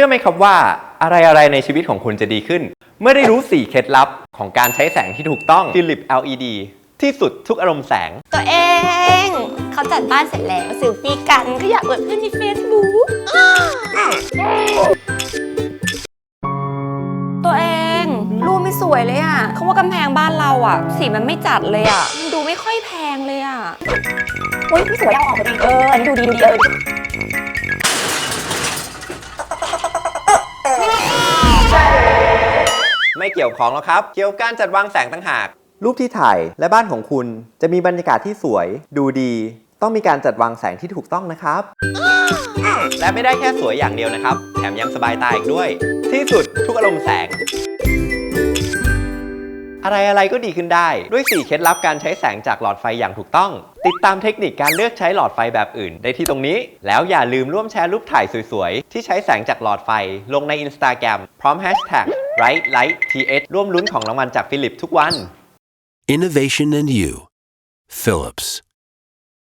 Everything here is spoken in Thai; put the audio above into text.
ชื่อไหมครับว่าอะไรอะไรๆในชีวิตของคุณจะดีขึ้น เมื่อได้รู้ 4 เคล็ดลับของการใช้แสงที่ถูกต้อง Philips LED ที่สุดทุกอารมณ์แสง ตัวเอง เขาจัดบ้านเสร็จแล้วสิลฟี่กันก็อยากเปิดเพื่อนในเฟซบุ๊กตัวเองรูปไม่สวยเลยอะเขาว่ากำแพงบ้านเราอะ สีมันไม่จัดเลยอะ มันดูไม่ค่อยแพงเลยอะ อุ้ยไม่สวยเอาออกไปเอออันนี้ดูดีดูดีเออ ไม่เกี่ยวของแล้วครับ เกี่ยวกับการจัดวางแสงต่างหาก รูปที่ถ่ายและบ้านของคุณจะมีบรรยากาศที่สวย ดูดี ต้องมีการจัดวางแสงที่ถูกต้องนะครับ และไม่ได้แค่สวยอย่างเดียวนะครับ แถมยังสบายตาอีกด้วย ที่สุดทุกอารมณ์แสง อะไรอะไรๆก็ดีขึ้นได้ด้วย 4 เคล็ดลับการใช้แสงจากหลอดไฟอย่างถูกต้อง ติดตามเทคนิคการเลือกใช้หลอดไฟแบบอื่น ได้ที่ตรงนี้ แล้วอย่าลืมร่วมแชร์รูปถ่ายสวยๆที่ใช้แสงจากหลอดไฟ ลงใน Instagram พร้อม RightLightTH ร่วมลุ้นของรางวัลจากฟิลิปทุกวัน Innovation and you. Philips.